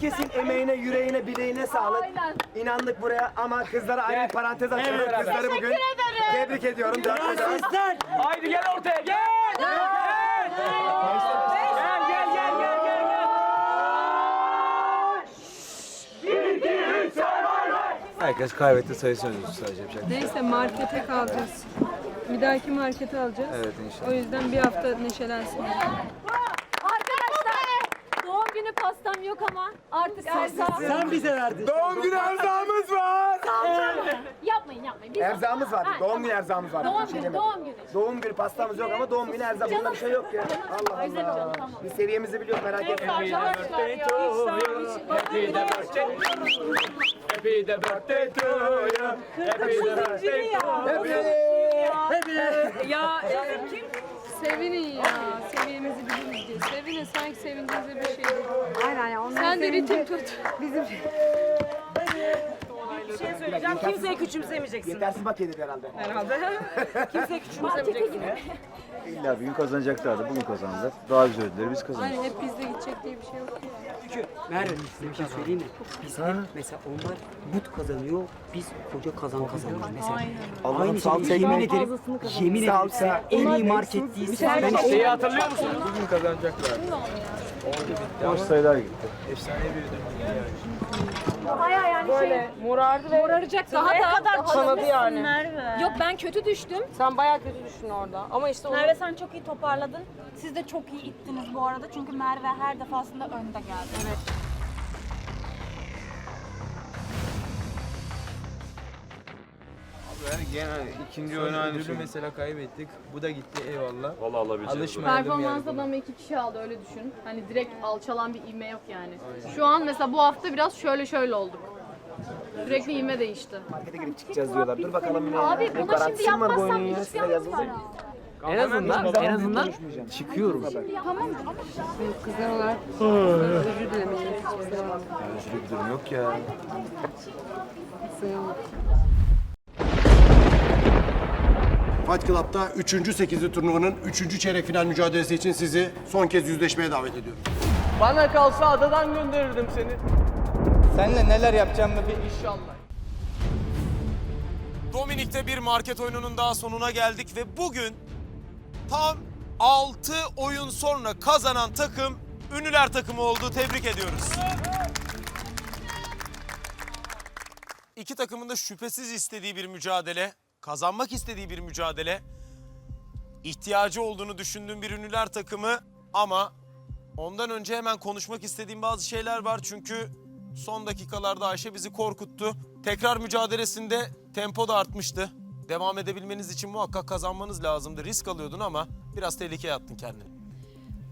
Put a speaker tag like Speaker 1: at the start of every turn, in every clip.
Speaker 1: Herkesin emeğine, yüreğine, bileğine sağlık. İnandık buraya ama kızlara ayrı bir parantez açıyorum.
Speaker 2: beraber.
Speaker 1: Kızları bugün tebrik ediyorum. Dört.
Speaker 2: Haydi gel ortaya gel. Gel. Gel gel gel gel gel.
Speaker 3: Herkes kaybetti sayısı oynuyoruz sadece yapacak. bir şey yok.
Speaker 4: Neyse markete kalacağız. Bir dahaki markete alacağız.
Speaker 3: Evet inşallah.
Speaker 4: O yüzden bir hafta neşelensin.
Speaker 5: Arkadaşlar pastam yok ama artık erza.
Speaker 2: Sen bize verdin.
Speaker 1: Doğum günü erzağımız var.
Speaker 5: Yapmayın yapmayın. Biz
Speaker 1: Erzağımız var.
Speaker 5: Ha,
Speaker 1: Doğum günü erzağımız var.
Speaker 5: Doğum
Speaker 1: Bir şey
Speaker 5: günü,
Speaker 1: demedim.
Speaker 5: doğum günü.
Speaker 1: Doğum günü pastamız yok ama doğum günü erzağımız. Bunda bir şey yok ya. Allah
Speaker 5: Özledim
Speaker 1: Allah.
Speaker 5: canım, tamam.
Speaker 1: Biz seviyemizi biliyoruz merak etme.
Speaker 2: Happy to you. Happy the birthday. Happy the birthday to you. Happy the birthday to you.
Speaker 4: Ya kim? Sevinin ya. Seviyemizi biliriz diye. Sevinin sanki sevindiğinizde bir şey değil.
Speaker 6: Aynen ya.
Speaker 4: Sen de ritim tut.
Speaker 6: Bizim
Speaker 7: Bir şey söyleyeceğim. Kimseyi küçümsemeyeceksin.
Speaker 1: Yetersiz bak yedik herhalde.
Speaker 7: Herhalde. Kimseyi küçümsemeyeceksin.
Speaker 3: İlla bir gün kazanacaklardı. Bugün kazandılar. Daha güzel ödülleri biz kazandık.
Speaker 4: Hani hep bizde gidecek diye bir şey yok.
Speaker 8: Çünkü Merve size bir şey söyleyeyim mi? Biz hep mesela onlar but kazanıyor, biz koca kazan kazanıyoruz mesela.
Speaker 1: Allah'ım
Speaker 8: Aynı
Speaker 1: salça
Speaker 8: şey yemin ederim, yemin ederim size en iyi marketliyiz. Ben işte
Speaker 2: Şeyi hatırlıyor musun?
Speaker 3: Bugün kazanacaklar. Boş sayılar gitti.
Speaker 5: Baya yani şey.
Speaker 7: Morardı ve
Speaker 5: Moraracak daha da.
Speaker 7: kadar kanadı yani.
Speaker 5: Yok ben kötü düştüm.
Speaker 7: Sen bayağı kötü düştün orada. Ama işte o
Speaker 9: Merve sen çok iyi toparladın. Siz de çok iyi ittiniz bu arada. Çünkü Merve her defasında önde geldi. Evet.
Speaker 3: Yani gene ikinci oyun aynı şey.
Speaker 10: mesela kaybettik. Bu da gitti eyvallah.
Speaker 2: Valla alabileceğiz.
Speaker 10: Alışmayalım
Speaker 4: Performansta adamı iki kişi aldı öyle düşün. Hani direkt alçalan bir ivme yok yani. Şu an mesela bu hafta biraz şöyle şöyle olduk. Sürekli ivme değişti.
Speaker 1: Markete girip çıkacağız diyorlar. Dur bakalım ne
Speaker 5: Abi
Speaker 1: ne
Speaker 5: bunu şimdi
Speaker 1: garantisi mi var bu oyunun
Speaker 5: yapmazsam
Speaker 1: ya?
Speaker 5: hiçbir
Speaker 1: Size
Speaker 5: anlamı
Speaker 1: yazılı.
Speaker 5: var.
Speaker 8: en azından en azından çıkıyoruz.
Speaker 4: Kızlar olarak özür dilemeyi hiçbir zaman.
Speaker 3: Üzülü bir durum yok ya.
Speaker 11: Fight Club'da 3. 8. turnuvanın 3. çeyrek final mücadelesi için sizi son kez yüzleşmeye davet ediyorum.
Speaker 2: Bana kalsa adadan gönderirdim seni.
Speaker 10: Seninle neler yapacağımı bir
Speaker 2: İnşallah.
Speaker 12: Dominik'te bir market oyununun daha sonuna geldik ve bugün tam 6 oyun sonra kazanan takım Ünlüler takımı oldu. Tebrik ediyoruz. İki takımın da şüphesiz istediği bir mücadele, kazanmak istediği bir mücadele, ihtiyacı olduğunu düşündüğüm bir Ünlüler takımı ama ondan önce hemen konuşmak istediğim bazı şeyler var çünkü son dakikalarda Ayşe bizi korkuttu. Tekrar mücadelesinde tempo da artmıştı. Devam edebilmeniz için muhakkak kazanmanız lazımdı. Risk alıyordun ama biraz tehlikeye attın kendini.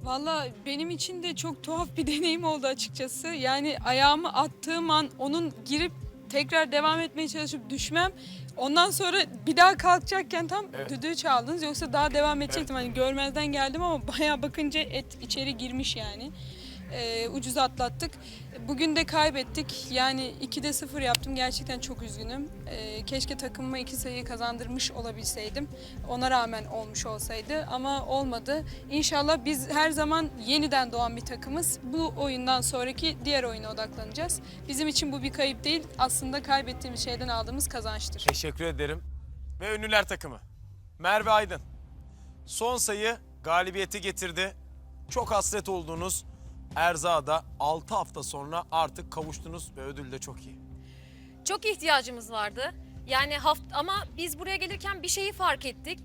Speaker 4: Valla benim için de çok tuhaf bir deneyim oldu açıkçası. Yani ayağımı attığım an onun girip tekrar devam etmeye çalışıp düşmem. Ondan sonra bir daha kalkacakken tam düdüğü çaldınız. Yoksa daha devam edecektim. Hani görmezden geldim ama bayağı bakınca et içeri girmiş yani. Ee, ucuz atlattık. Bugün de kaybettik. Yani 2'de 0 yaptım. Gerçekten çok üzgünüm. Ee, keşke takımıma iki sayıyı kazandırmış olabilseydim. Ona rağmen olmuş olsaydı ama olmadı. İnşallah biz her zaman yeniden doğan bir takımız. Bu oyundan sonraki diğer oyuna odaklanacağız. Bizim için bu bir kayıp değil. Aslında kaybettiğimiz şeyden aldığımız kazançtır.
Speaker 12: Teşekkür ederim. Ve Ünlüler takımı. Merve Aydın. Son sayı galibiyeti getirdi. Çok hasret olduğunuz Erzağa da 6 hafta sonra artık kavuştunuz ve ödül de çok iyi.
Speaker 5: Çok ihtiyacımız vardı. Yani haft ama biz buraya gelirken bir şeyi fark ettik.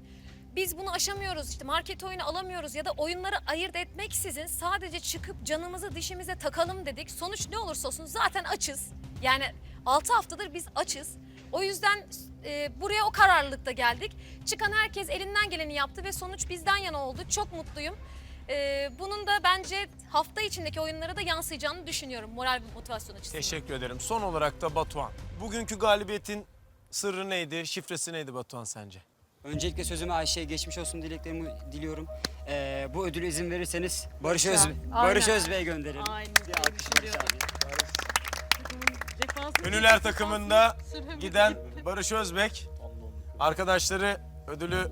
Speaker 5: Biz bunu aşamıyoruz işte market oyunu alamıyoruz ya da oyunları ayırt etmeksizin sadece çıkıp canımızı dişimize takalım dedik. Sonuç ne olursa olsun zaten açız. Yani 6 haftadır biz açız. O yüzden e, buraya o kararlılıkta geldik. Çıkan herkes elinden geleni yaptı ve sonuç bizden yana oldu. Çok mutluyum. E, bunun da bence hafta içindeki oyunlara da yansıyacağını düşünüyorum moral ve motivasyon açısından.
Speaker 12: Teşekkür ederim. Son olarak da Batuhan. Bugünkü galibiyetin sırrı neydi, şifresi neydi Batuhan sence?
Speaker 8: Öncelikle sözüme Ayşe'ye geçmiş olsun dileklerimi diliyorum. Ee, bu ödülü izin verirseniz Barış Öz Barış Özbey'e gönderirim.
Speaker 4: Aynen.
Speaker 8: Bir alkış Barış abi.
Speaker 12: Ünlüler takımında giden Barış Özbek arkadaşları ödülü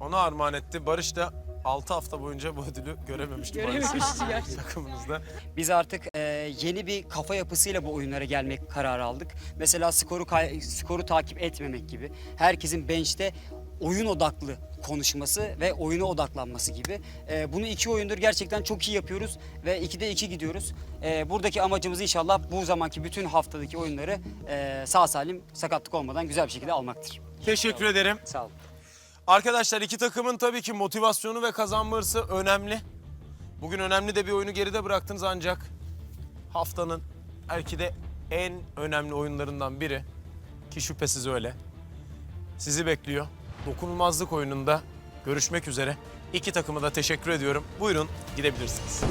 Speaker 12: ona armağan etti. Barış da 6 hafta boyunca bu ödülü görememiştim.
Speaker 4: Görememişti
Speaker 12: maalesef takımınızda.
Speaker 8: Biz artık e, yeni bir kafa yapısıyla bu oyunlara gelmek kararı aldık. Mesela skoru kay- skoru takip etmemek gibi. Herkesin bench'te oyun odaklı konuşması ve oyuna odaklanması gibi. E, bunu iki oyundur gerçekten çok iyi yapıyoruz ve 2'de 2 gidiyoruz. E, buradaki amacımız inşallah bu zamanki bütün haftadaki oyunları e, sağ salim sakatlık olmadan güzel bir şekilde almaktır.
Speaker 12: Teşekkür ederim.
Speaker 8: Sağ olun.
Speaker 12: Arkadaşlar iki takımın tabii ki motivasyonu ve kazanma hırsı önemli. Bugün önemli de bir oyunu geride bıraktınız ancak haftanın belki de en önemli oyunlarından biri ki şüphesiz öyle. Sizi bekliyor. Dokunulmazlık oyununda görüşmek üzere. İki takımı da teşekkür ediyorum. Buyurun gidebilirsiniz.